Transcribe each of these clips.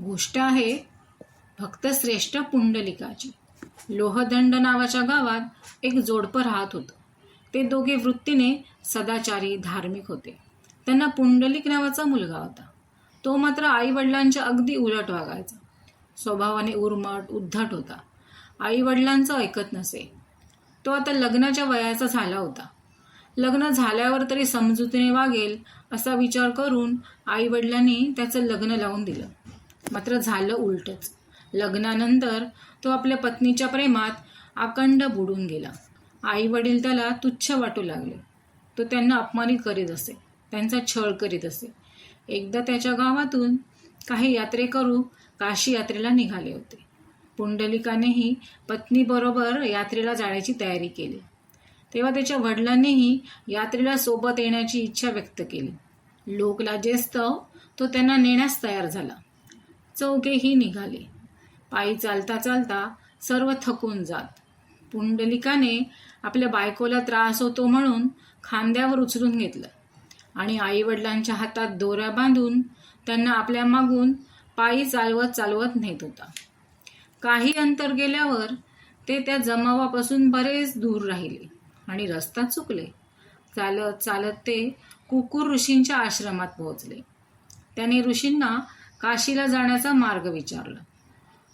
गोष्ट आहे भक्तश्रेष्ठ पुंडलिकाची. लोहदंड नावाच्या गावात एक जोडपं राहत होतं. ते दोघे वृत्तीने सदाचारी धार्मिक होते. त्यांना पुंडलिक नावाचा मुलगा होता. तो मात्र आईवडिलांच्या अगदी उलट वागायचा. स्वभावाने उर्मट उद्धट होता. आईवडिलांचं ऐकत नसे. तो आता लग्नाच्या वयाचा झाला होता. लग्न झाल्यावर तरी समजुतीने वागेल असा विचार करून आईवडिलांनी त्याचं लग्न लावून दिलं. मात्र झालं उलटच. लग्नानंतर तो आपल्या पत्नीच्या प्रेमात अखंड बुडून गेला. आई वडील त्याला तुच्छ वाटू लागले. तो त्यांना अपमानित करीत असे त्यांचा छळ करीत असे. एकदा त्याच्या गावातून काही यात्रेकरू काशी यात्रेला निघाले होते. पुंडलिकानेही पत्नीबरोबर यात्रेला जाण्याची तयारी केली. तेव्हा त्याच्या वडिलांनीही यात्रेला सोबत येण्याची इच्छा व्यक्त केली. लोकलाजेस्तव तो त्यांना नेण्यास तयार झाला. चौघेही निघाले. पायी चालता चालता सर्व थकून जात. पुंडलिकाने आपल्या बायकोला त्रास होतो म्हणून खांद्यावर उचलून घेतलं आणि आईवडिलांच्या हातात दोऱ्या बांधून त्यांना आपल्या मागून पायी चालवत चालवत नेत होता. काही अंतर गेल्यावर ते त्या जमावापासून बरेच दूर राहिले आणि रस्ता चुकले. चालत चालत ते कुकुर ऋषींच्या आश्रमात पोहोचले. त्याने ऋषींना काशीला जाण्याचा मार्ग विचारला.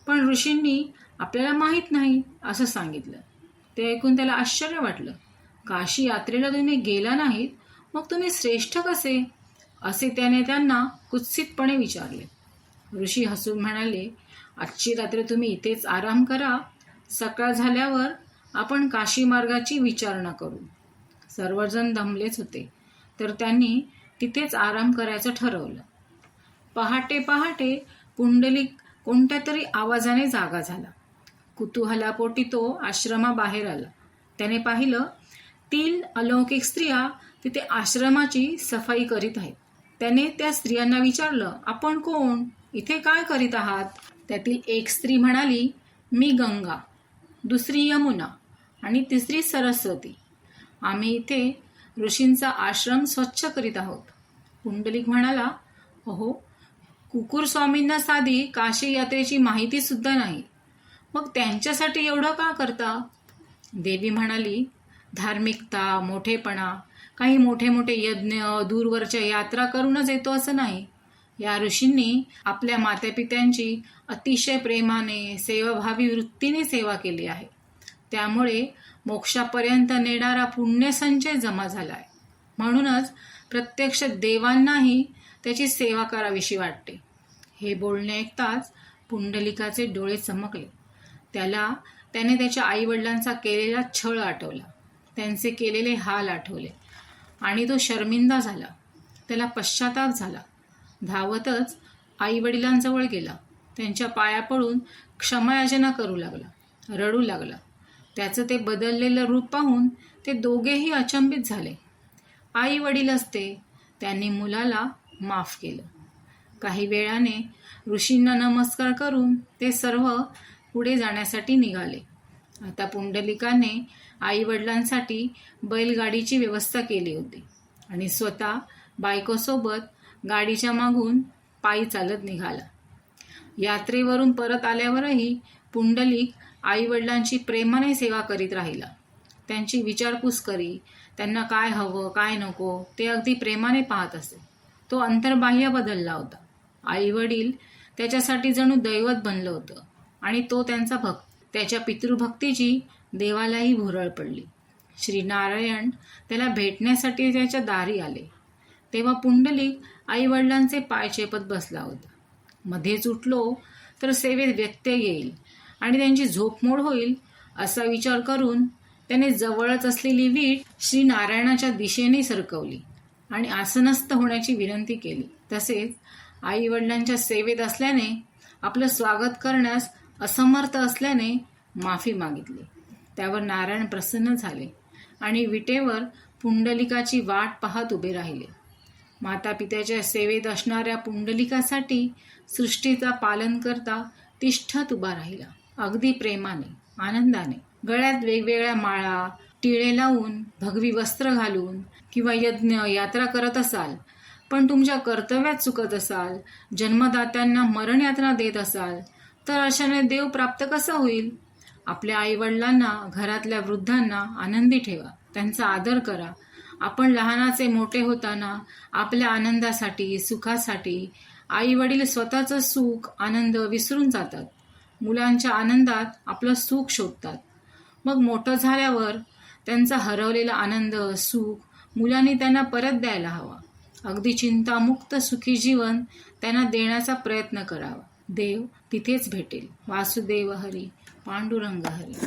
पण ऋषींनी आपल्याला माहीत नाही असं सांगितलं. ते ऐकून त्याला आश्चर्य वाटलं. काशी यात्रेला तुम्ही गेला नाहीत मग तुम्ही श्रेष्ठ कसे? असे त्याने त्यांना कुत्सितपणे विचारले. ऋषी हसून म्हणाले आजची रात्र तुम्ही इथेच आराम करा. सकाळ झाल्यावर आपण काशी मार्गाची विचारणा करू. सर्वजण दमलेच होते. तर त्यांनी तिथेच आराम करायचं ठरवलं. पहाटे पहाटे पुंडलिक कोणत्या तरी आवाजाने जागा झाला. कुतूहलापोटी तो आश्रमाबाहेर आला. त्याने पाहिलं तीन अलौकिक स्त्रिया तिथे आश्रमाची सफाई करीत आहेत. त्याने त्या स्त्रियांना विचारलं आपण कोण? इथे काय करीत आहात? त्यातील एक स्त्री म्हणाली मी गंगा दुसरी यमुना आणि तिसरी सरस्वती. आम्ही इथे ऋषींचा आश्रम स्वच्छ करीत आहोत. पुंडलिक म्हणाला अहो कुकुर स्वामींना साधी काशी यात्रेची माहिती सुद्धा नाही. मग त्यांच्यासाठी एवढं का करता? देवी म्हणाली धार्मिकता मोठेपणा काही मोठे मोठे यज्ञ दूरवरच्या यात्रा करूनच येतो असं नाही. या ऋषींनी आपल्या मातापित्यांची अतिशय प्रेमाने सेवाभावी वृत्तीने सेवा केली आहे. त्यामुळे मोक्षापर्यंत नेणारा पुण्यसंचय जमा झाला आहे म्हणूनच प्रत्यक्ष देवांनाही त्याची सेवा करावीशी वाटते. हे बोलणे ऐकताच पुंडलिकाचे डोळे चमकले. त्याला त्याने त्याच्या आईवडिलांचा केलेला छळ आठवला. त्यांचे केलेले हाल आठवले. आणि तो शर्मिंदा झाला. त्याला पश्चाताप झाला. धावतच आईवडिलांजवळ गेला. त्यांच्या पाया पडून क्षमायाचना करू लागला. रडू लागला. त्याचं ते बदललेलं रूप पाहून ते दोघेही अचंबित झाले. आई वडील असते त्यांनी मुलाला माफ केलं. काही वेळाने ऋषींना नमस्कार करून ते सर्व पुढे जाण्यासाठी निघाले. आता पुंडलिकाने आईवडिलांसाठी बैलगाडीची व्यवस्था केली होती आणि स्वतः बायकोसोबत गाडीच्या मागून पायी चालत निघाला. यात्रेवरून परत आल्यावरही पुंडलिक आईवडिलांची प्रेमाने सेवा करीत राहिला. त्यांची विचारपूस करी त्यांना काय हवं काय नको ते अगदी प्रेमाने पाहत असे. तो अंतर्बाह्य बदलला होता. आई वडील त्याच्यासाठी जणू दैवत बनलं होतं आणि तो त्यांचा भक्त त्याच्या पितृभक्तीची देवालाही भुरळ पडली. श्रीनारायण त्याला भेटण्यासाठी त्याच्या दारी आले. तेव्हा पुंडलिक आईवडिलांचे पाय चेपत बसला होता. मध्येच उठलो तर सेवेत व्यत्यय येईल आणि त्यांची झोपमोड होईल असा विचार करून त्याने जवळच असलेली वीट श्रीनारायणाच्या दिशेने सरकवली. आणि आसनस्थ होण्याची विनंती केली. तसेच आई वडिलांच्या सेवेत असल्याने आपलं स्वागत करण्यास असमर्थ असल्याने माफी मागितली. त्यावर नारायण प्रसन्न झाले आणि विटेवर पुंडलिकाची वाट पाहत उभे राहिले. माता पित्याच्या सेवेत असणाऱ्या पुंडलिकासाठी सृष्टीचा पालन करता तिष्ठत उभा राहिला. अगदी प्रेमाने आनंदाने गळ्यात वेगवेगळ्या माळा टिळे लावून भगवी वस्त्र घालून किंवा यज्ञ यात्रा करत असाल. पण तुमच्या कर्तव्यात चुकत असाल जन्मदात्यांना मरण यातना देत असाल तर अशाने देव प्राप्त कसा होईल? आपल्या आईवडिलांना घरातल्या वृद्धांना आनंदी ठेवा त्यांचा आदर करा. आपण लहानाचे मोठे होताना आपल्या आनंदासाठी सुखासाठी आई वडील स्वतःचं सुख आनंद विसरून जातात. मुलांच्या आनंदात आपलं सुख शोधतात. मग मोठं झाल्यावर त्यांचा हरवलेला आनंद सुख मुलांनी त्यांना परत द्यायला हवा. अगदी चिंतामुक्त सुखी जीवन त्यांना देण्याचा प्रयत्न करावा. देव तिथेच भेटेल. वासुदेव हरी पांडुरंग हरी.